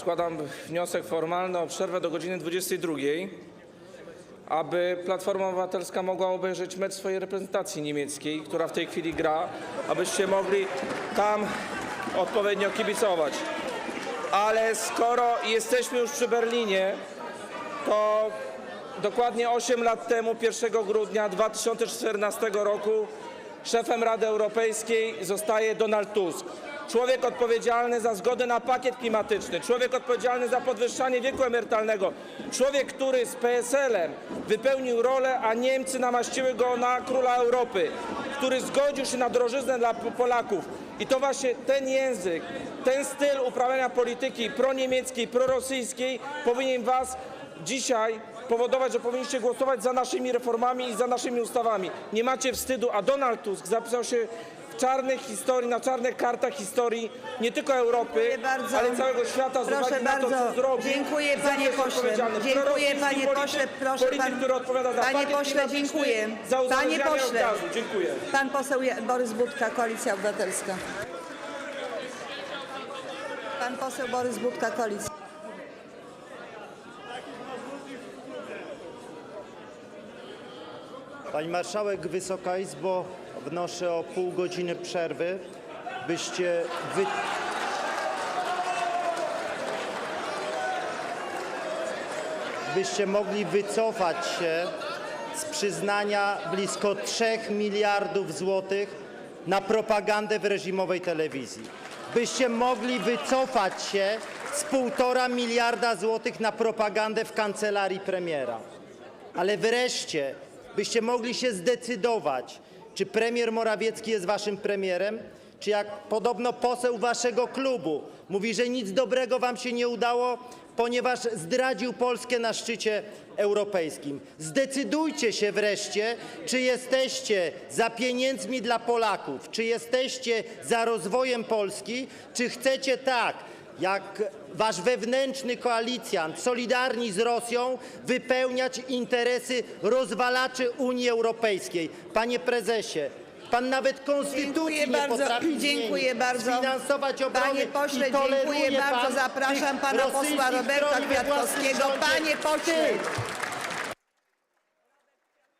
składam wniosek formalny o przerwę do godziny 22, aby Platforma Obywatelska mogła obejrzeć mecz swojej reprezentacji niemieckiej, która w tej chwili gra, abyście mogli tam odpowiednio kibicować. Ale skoro jesteśmy już przy Berlinie, to dokładnie 8 lat temu, 1 grudnia 2014 roku, szefem Rady Europejskiej zostaje Donald Tusk. Człowiek odpowiedzialny za zgodę na pakiet klimatyczny, człowiek odpowiedzialny za podwyższanie wieku emerytalnego, człowiek, który z PSL-em wypełnił rolę, a Niemcy namaściły go na króla Europy, który zgodził się na drożyznę dla Polaków. I to właśnie ten język, ten styl uprawiania polityki proniemieckiej, prorosyjskiej powinien was dzisiaj powodować, że powinniście głosować za naszymi reformami i za naszymi ustawami. Nie macie wstydu, a Donald Tusk zapisał się czarnych historii, na czarnych kartach historii nie tylko Europy, bardzo. ale całego świata z uwagi na to, co zrobił. Dziękuję, za panie jest pośle. odpowiedzialny. Dziękuję, Prorosyjski panie polityk, pośle. Proszę polityk, pan- który odpowiada za Panie pakiet pośle, klimatyczny, dziękuję. Za Panie uzależnianie od pośle. gazu. Dziękuję. Pan poseł Ja- Borys Budka, Koalicja Obywatelska. Pan poseł Borys Budka, Koalicja. Pani Marszałek, Wysoka Izbo, wnoszę o pół godziny przerwy, byście wy... byście mogli wycofać się z przyznania blisko 3 miliardów złotych na propagandę w reżimowej telewizji. Byście mogli wycofać się z półtora miliarda złotych na propagandę w kancelarii premiera. Ale wreszcie byście mogli się zdecydować, czy premier Morawiecki jest waszym premierem, czy jak podobno poseł waszego klubu mówi, że nic dobrego wam się nie udało, ponieważ zdradził Polskę na szczycie europejskim. Zdecydujcie się wreszcie, czy jesteście za pieniędzmi dla Polaków, czy jesteście za rozwojem Polski, czy chcecie tak, jak wasz wewnętrzny koalicjant, solidarni z Rosją, wypełniać interesy rozwalaczy Unii Europejskiej. Panie prezesie, pan nawet Dziękuję konstytucji nie bardzo. potrafi Dziękuję bardzo. sfinansować obrony Panie pośle, dziękuję pan bardzo. Zapraszam pana posła Roberta Kwiatkowskiego. Panie pośle!